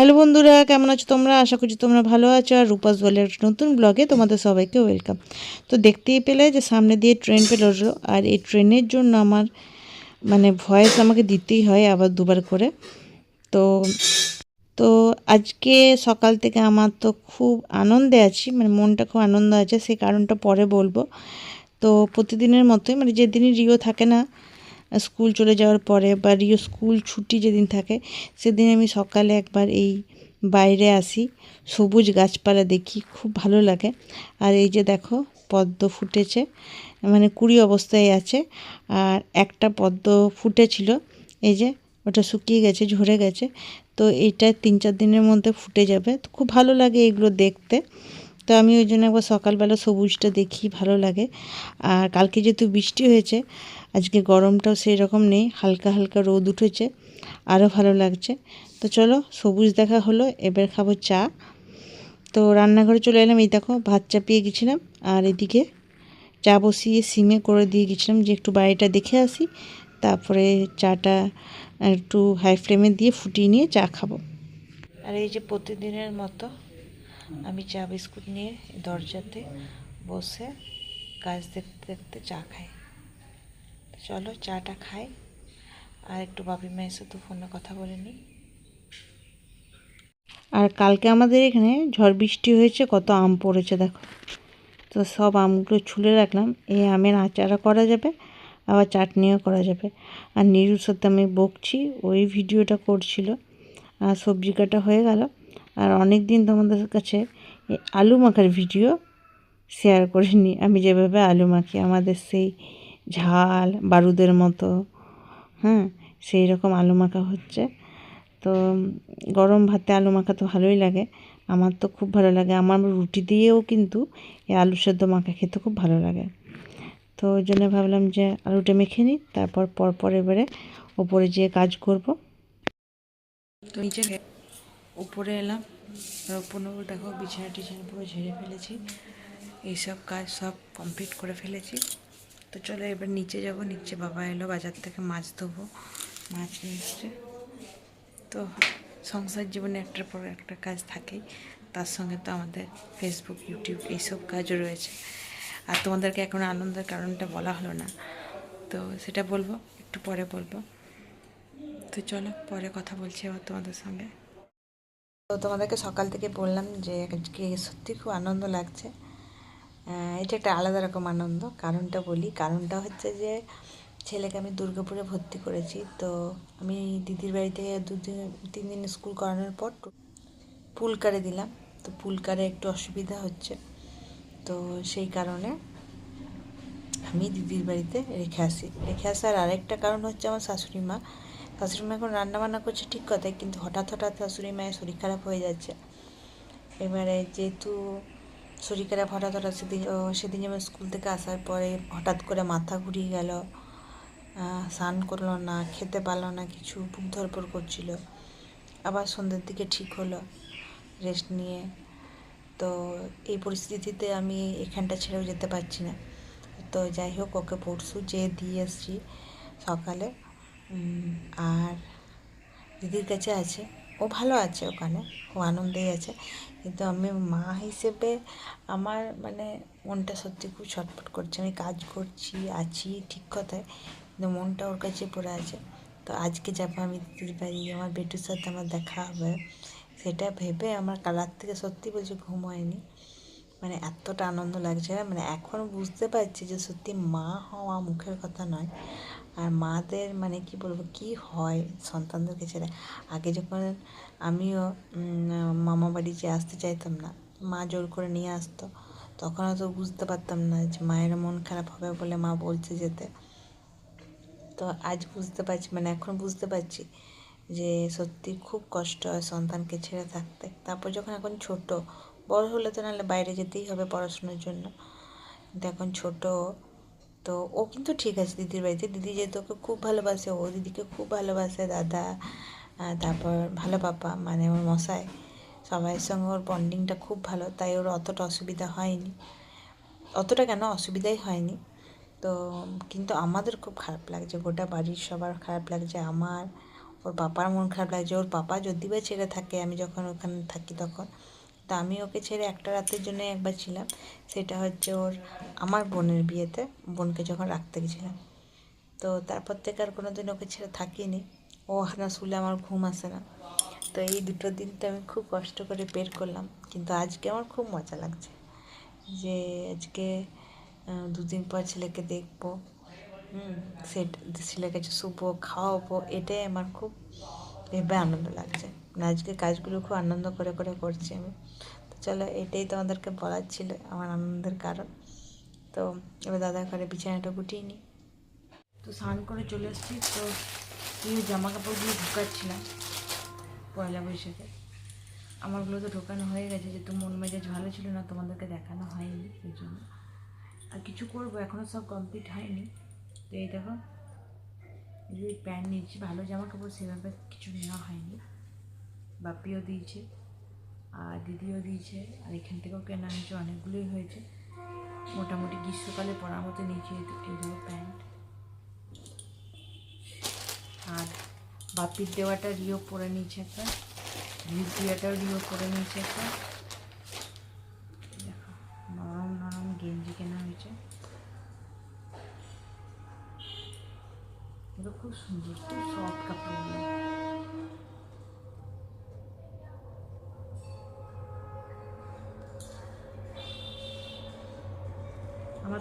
Hello বন্ধুরা, কেমন আছো তোমরা? আশা করছি তোমরা ভালো আছো। আর রূপাস বলের নতুন ব্লগে তোমাদের সবাইকে ওয়েলকাম তো দেখতেই পেলে যে সামনে দিয়ে ট্রেন পেরোলো আর এই ট্রেনের জন্য আমার মানে ভয়েস আমাকে দিতেই হয় আবার দুবার করে। তো তো আজকে সকাল থেকে আমার তো খুব আনন্দে আছি মানে মনটা খুব আনন্দ আছে, সেই কারণটা পরে বলব। তো প্রতিদিনের মতোই মানে যেদিনই রিও থাকে না স্কুল চলে যাওয়ার পরে বা রিও স্কুল ছুটি যেদিন থাকে, সেদিন আমি সকালে একবার এই বাইরে আসি, সবুজ গাছপালা দেখি, খুব ভালো লাগে। আর এই যে দেখো, পদ্ম ফুটেছে মানে কুড়ি অবস্থায় আছে, আর একটা পদ্ম ফুটেছিল, এই যে ওটা শুকিয়ে গেছে, ঝরে গেছে, তো এটা তিন চার দিনের মধ্যে ফুটে যাবে। তো খুব ভালো লাগে এগুলো দেখতে। তো আমি ওই জন্য একবার সকালবেলা সবুজটা দেখি, ভালো লাগে। আর কালকে যেহেতু বৃষ্টি হয়েছে, আজকে গরমটাও সেই রকম নেই, হালকা হালকা রোদ উঠেছে, আরও ভালো লাগছে। তো চলো, সবুজ দেখা হলো, এবার খাব চা। তো রান্নাঘরে চলে এলাম, এই দেখো, ভাত চাপিয়ে গেছিলাম, আর এদিকে চা বসিয়ে সিমে করে দিয়ে গেছিলাম যে একটু বাড়িটা দেখে আসি, তারপরে চাটা একটু হাই ফ্লেমে দিয়ে ফুটিয়ে নিয়ে চা খাব। আর এই যে প্রতিদিনের মতো আমি চা বিস্কুট নিয়ে দরজাতে বসে কাজ দেখতে দেখতে চা খাই। চলো চাটা খাই। আর একটু বাপি মায়ের সাথে ফোনে কথা বলে নিই। আর কালকে আমাদের এখানে ঝড় বৃষ্টি হয়েছে, কত আম পড়েছে দেখো। তো সব আমগুলো ছুলে রাখলাম, এই আমের আচারও করা যাবে, আবার চাটনিও করা যাবে। আর নিরুর সাথে আমি বকছি, ওই ভিডিওটা করছিল, আর সবজি কাটা হয়ে গেল। আর অনেক দিন তোমাদের কাছে আলু মাখার ভিডিও শেয়ার করিনি। আমি যেভাবে আলু মাখি, আমাদের সেই ঝাল বারুদের মতো হ্যাঁ সেই রকম আলু মাখা হচ্ছে। তো, গরম ভাতে আলু মাখা তো ভালোই লাগে। আমার তো খুব ভালো লাগে। আমার রুটি দিয়েও কিন্তু এই আলু সেদ্ধ মাখা খেতে খুব ভালো লাগে। তো, ওই জন্য ভাবলাম যে আলুটা মেখে নিই, তারপর পরপর এবারে ওপরে যেয়ে কাজ করব। উপরে এলাম উপরে দেখো বিছানা টিছানা পুরো ঝেড়ে ফেলেছি, এইসব কাজ সব কমপ্লিট করে ফেলেছি। তো চলো এবার নিচে যাব, নিচে বাবা এলো, বাজার থেকে মাছ ধোবো, মাছ নিয়ে তো সংসার জীবনে একটার পর একটা কাজ থাকেই, তার সঙ্গে তো আমাদের ফেসবুক ইউটিউব এইসব কাজও রয়েছে। আর তোমাদেরকে এখন আনন্দের কারণটা বলা হলো না, তো সেটা বলব, একটু পরে বলব। তো চলো পরে কথা বলছি আবার তোমাদের সঙ্গে। তো তোমাদেরকে সকাল থেকে বললাম যে আজকে সত্যি খুব আনন্দ লাগছে। এটা একটা আলাদা রকম আনন্দ। কারণটা বলি, কারণটা হচ্ছে যে ছেলেকে আমি দুর্গাপুরে ভর্তি করেছি। তো আমি দিদির বাড়িতে দুদিন তিন দিন স্কুল করানোর পর পুলকারে দিলাম। তো পুলকারে একটু অসুবিধা হচ্ছে। তো সেই কারণে আমি দিদির বাড়িতে রেখে আসি। রেখে আসার আরেকটা কারণ হচ্ছে আমার শাশুড়ি মা। শাশুড়ি মা এখন রান্নাবান্না করছে ঠিক কথাই, কিন্তু হঠাৎ হঠাৎ শাশুড়ি মায়ের শরীর খারাপ হয়ে যাচ্ছে। এবারে যেহেতু শরীর খারাপ, হঠাৎ হঠাৎ সেদিন সেদিন যেমন স্কুল থেকে আসার পরে হঠাৎ করে মাথা ঘুরিয়ে গেল স্নান করল না, খেতে পারল না, কিছু বুক ধরপড় করছিল। আবার সন্ধ্যের দিকে ঠিক হলো রেস্ট নিয়ে। তো এই পরিস্থিতিতে আমি এখানটা ছেড়েও যেতে পারছি না। তো যাই হোক, ওকে পরশু যেয়ে দিয়ে এসছি সকালে। দিদির কাছে আছে। ও ভালো আছে ওখানে। ও আনন্দেই আছে। কিন্তু আমি মা হিসেবে আমার মানে মনটা সত্যি খুব ছটফট করছে। আমি কাজ করছি, আছি ঠিক কথায়, কিন্তু মনটা ওর কাছে পড়ে আছে। তো আজকে যাব আমি দিদির বাড়ি, আমার বেটুর সাথে আমার দেখা হবে। সেটা ভেবে আমার কালার থেকে সত্যি বলছি ঘুম হয়নি। মানে এতটা আনন্দ লাগছে মানে এখন বুঝতে পারছি যে সত্যি মা হওয়া মুখের কথা নয়। আর মাদের মানে কি বলব, কি হয় সন্তানদেরকে ছেড়ে? আগে যখন আমিও মামা বাড়ি যে আসতে চাইতাম না, মা জোর করে নিয়ে আসতো, তখন তো বুঝতে পারতাম না যে মায়ের মন খারাপ হবে বলে মা বলছে যেতে। তো আজ বুঝতে পারছি মানে এখন বুঝতে পারছি যে সত্যি খুব কষ্ট হয় সন্তানকে ছেড়ে থাকতে। তারপর যখন এখন ছোট, বড় হলে তো নাহলে বাইরে যেতেই হবে পড়াশোনার জন্য। কিন্তু এখন ছোট তো ও কিন্তু ঠিক আছে দিদির বাড়িতে। দিদি যেহেতু ওকে খুব ভালোবাসে, ও দিদিকে খুব ভালোবাসে, দাদা তারপর ভালো পাপা মানে ওর মশাই, সবাইয়ের সঙ্গে ওর বন্ডিংটা খুব ভালো, তাই ওর অতটা অসুবিধা হয়নি। অতটা কেন? অসুবিধাই হয়নি। তো কিন্তু আমাদের খুব খারাপ লাগছে, গোটা বাড়ির সবার খারাপ লাগছে, আমার, ওর পাপার মন খারাপ লাগছে, ওর পাপা যদি বা ছেড়ে থাকে, আমি যখন ওখানে থাকি তখন। তো আমি ওকে ছেড়ে একটা রাতের জন্য একবার ছিলাম। সেটা হচ্ছে ওর আমার বোনের বিয়েতে, বোনকে যখন রাখতে গেছিলাম। তো তারপর থেকে আর কোনো দিন ওকে ছেড়ে থাকিনি। ও না শুলে আমার ঘুম আসে না। তো এই দুটো দিন তো আমি খুব কষ্ট করে বের করলাম। কিন্তু আজকে আমার খুব মজা লাগছে যে আজকে দুদিন পর ছেলেকে দেখব। হুম, সেট, ছেলের কাছে শুবো, খাওয়াবো, এটাই আমার খুব ভেবে আনন্দ লাগছে। আজকে কাজগুলো খুব আনন্দ করে করে করছি আমি। তো চলো, এটাই তোমাদেরকে বলার ছিল আমার আনন্দের কারণ। তো এবার দাদা ঘরে বিছানাটা গুটিয়ে নিই। তো স্নান করে চলে এসেছি, তো এই জামা কাপড়গুলো ঢুকাচ্ছিলাম পয়লা বৈশাখে। আমারগুলো তো ঢোকানো হয়ে গেছে, যেহেতু মন মেজাজ ভালো ছিল না, তোমাদেরকে দেখানো হয়নি এই জন্য। আর কিছু করব এখনও সব কমপ্লিট হয়নি। তো এই দেখো, এই প্যান্ট নিয়েছি, ভালো জামা কাপড় সেভাবে কিছু নেওয়া হয়নি। বাপিও দিয়েছে, আর দিদিও দিয়েছে, আর এখান থেকেও কেনা হয়েছে, অনেকগুলোই হয়েছে। মোটামুটি গ্রীষ্মকালে পরার মতো নিয়েছি এই এই দেখো প্যান্ট। আর বাপির দেওয়াটা রিও পরে নিয়েছে একটা রিও দেওয়াটাও রিও পরে নিয়েছে একটা। দেখো, নরম নরম গেঞ্জি কেনা হয়েছে। এগুলো খুব সুন্দর, খুব সফট কাপড়গুলো।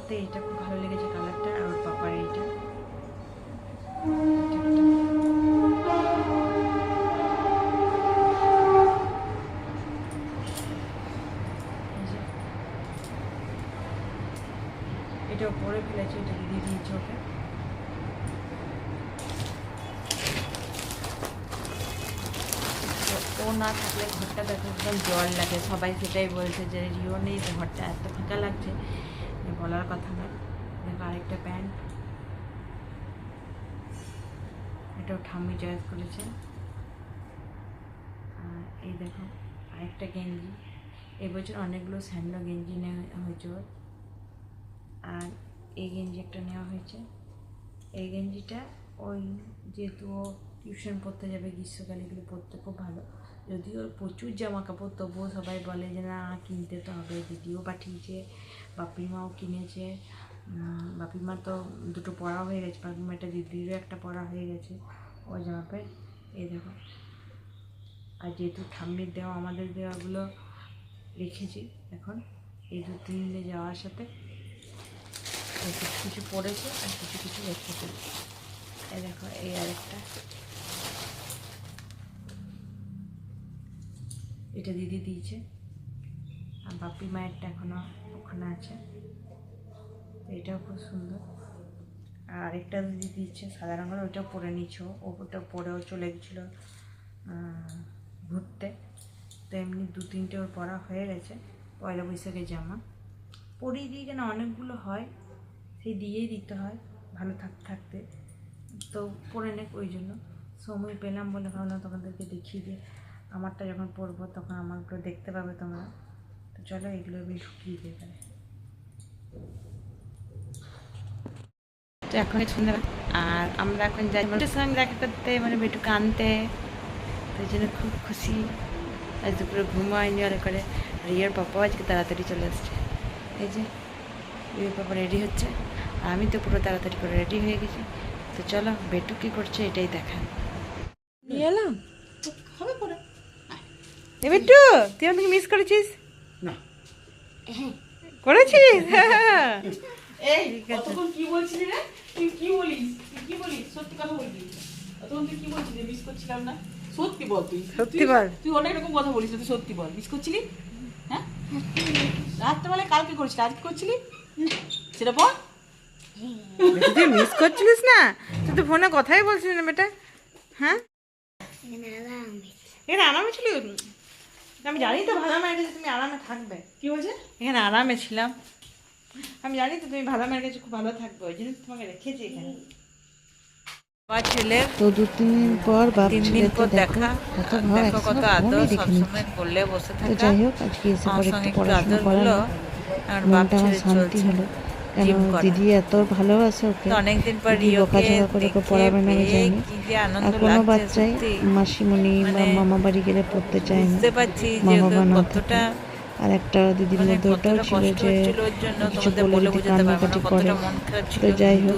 তো এইটা খুব ভালো লেগেছে কালারটা আর পাপার এইটা। এটা। এটা পরে ফেলেছে, এটা দিয়ে দিয়েছে ওকে। না থাকলে ঘরটা দেখো একদম জল লাগে, সবাই সেটাই বলছে যে, রিও নেই ঘরটা এত ফাঁকা লাগছে। বলার কথা নয় দেখো আরেকটা প্যান্ট। এটাও ঠাম্মি চয়েস করেছে। আর এই দেখো আরেকটা গেঞ্জি। এবছর অনেকগুলো স্যান্ডো গেঞ্জি নেওয়া হয়েছে ওর। আর এই গেঞ্জি একটা নেওয়া হয়েছে। এই গেঞ্জিটা ওই যেহেতু ও টিউশন পড়তে যাবে গ্রীষ্মকালে এগুলো পরতে খুব ভালো। যদিও প্রচুর জামা কাপড় তবুও সবাই বলে যে না কিনতে তো হবে। দিদিও পাঠিয়েছে বাপিমাও কিনেছে। উম, বাপির মা তো দুটো পড়া হয়ে গেছে বাপির মাটা দিদিরও একটা পড়া হয়ে গেছে। ও জামা প্যান্ট এই দেখো। আর যেহেতু ঠাম্মির দেওয়া আমাদের দেওয়াগুলো রেখেছি এখন এই দু তিন দিনে যাওয়ার সাথে কিছু কিছু পড়েছে আর কিছু কিছু রেখেছে। এই দেখো এই আরেকটা। এটা দিদি দিয়েছে। আর বাপি মায়েরটা এখনও ওখানে আছে। এটাও খুব সুন্দর। আর আরেকটা দিদি দিচ্ছে সাদা রঙের, ওইটাও পরে নিচ্ছ ওটা পরেও চলে গেছিল ঘুরতে। তো এমনি দু তিনটে ওর পরা হয়ে গেছে, পয়লা বৈশাখের জামা। পরিয়ে দিই কেন অনেকগুলো হয়, সেই দিয়েই দিতে হয়, ভালো থাকতে থাকতে। তো পরে নে ওই জন্য। সময় পেলাম বলে ভাবলাম তোমাদেরকে দেখিয়ে দিয়ে আমারটা যখন পরবো তখন আমারগুলো দেখতে পাবে তোমরা। তো চলো এগুলো আমি ঢুকিয়ে দিয়ে পারে তো এখন সন্ধ্যা আর আমরা এখন যাই সঙ্গে দেখা করতে মানে বেটুকে আনতে। তো জন্য খুব খুশি। আজ দুপুরে হয়নি অনেক করে রিয়ার পাপাও আজকে তাড়াতাড়ি চলে আসছে। এই যে রিয়ার পাপা রেডি হচ্ছে। আর আমি তো পুরো তাড়াতাড়ি করে রেডি হয়ে গেছি। তো চলো বেটু কী করছে এটাই দেখান নিয়ে এলাম? হবে পরে। এ বেটু তুই আমাকে মিস করেছিস? না। করেছিস? এই। কতক্ষণ কি বলছিলি রে? তুই কি বলিস? তুই কি বলিস? সত্যি কথা বলবি? তখন তুই কি বলছিলি? মিস করছিলাম না। সত্যি বল তুই। সত্যি বল। তুই অনেক রকম কথা বলিস তুই সত্যি বল। মিস করছিলি? হ্যাঁ? রাত্রেবেলায় কালকে করেছিলি আজকে করছিলি? সেটা বল। তুই মিস করছিলিস না? তুই তো ফোনে কথাই বলছিস না বেটা। হ্যাঁ? এখানে আরামে ছিল আমি জানি তো ভালো মেয়ের কাছে তুমি আরামে থাকবে। কি বলছে? এখানে আরামে ছিলাম। আমি জানি তো তুমি ভালো মেয়ের কাছে খুব ভালো থাকবে ওই জন্য তোমাকে রেখেছি এখানে। আমার ছেলের তো দু তিন দিন পর বাপ তিন দিন ছেলে পর তো দেখা কত ভাব দেখো কত আদর সবসময় করলে বসে থাকা। যাই হোক আজকে এসে পরে একটু পড়াশোনা আদর করা হলো হলো। আর বাপ আমার শান্তি হলো। কেন দিদি এত ভালোবাসে ওকে? অনেকদিন পর বকাঝকা করে ওকে পড়াবে না আমি জানি। আর কোনো বাচ্চাই মাসিমণি বা মানে মামা বাড়ি গেলে পড়তে চায় না। কতটা আর একটা দিদির মানে মধ্যে ওটাও ছিল যে কিছু বলে যদি কান্নাকাটি করে। তো যাই হোক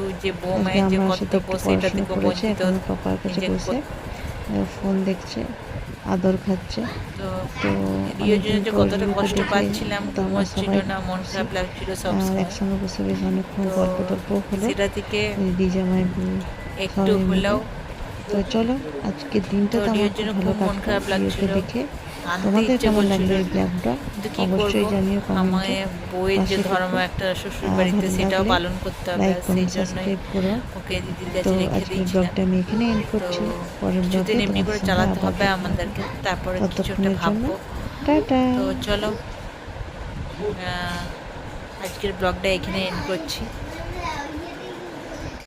আজকে আমার সাথে একটু পড়াশোনা করেছে এখন পাপার কাছে বসে ফোন দেখছে। আদর খাচ্ছে। তো কতটা কষ্ট পাচ্ছিলাম তো ছিল না মন খারাপ লাগছিল সব একসঙ্গে বসে বেশ অনেকক্ষণ গল্প টল্প হলো। সেটা থেকে একটু হলেও তো চলো আজকের দিনটা তো আমার ভালো মন লাগছিল। দেখে। তোমাদের কেমন লাগল এই ব্লগটা? অবশ্যই জানিও কমেন্টে বইয়ের যে ধর্ম একটা শ্বশুর বাড়িতে সেটাও পালন করতে হবে সেই জন্যই ওকে দিদির কাছে রেখে দিয়েছিলাম। ব্লগটা আমি এখানে এন্ড করছি। পরের ব্লগে এমনি করে চালাতে হবে আমাদেরকে তারপরে কিছু একটা ভাববো। টাটা। তো চলো আজকের ব্লগটা এখানে এন্ড করছি।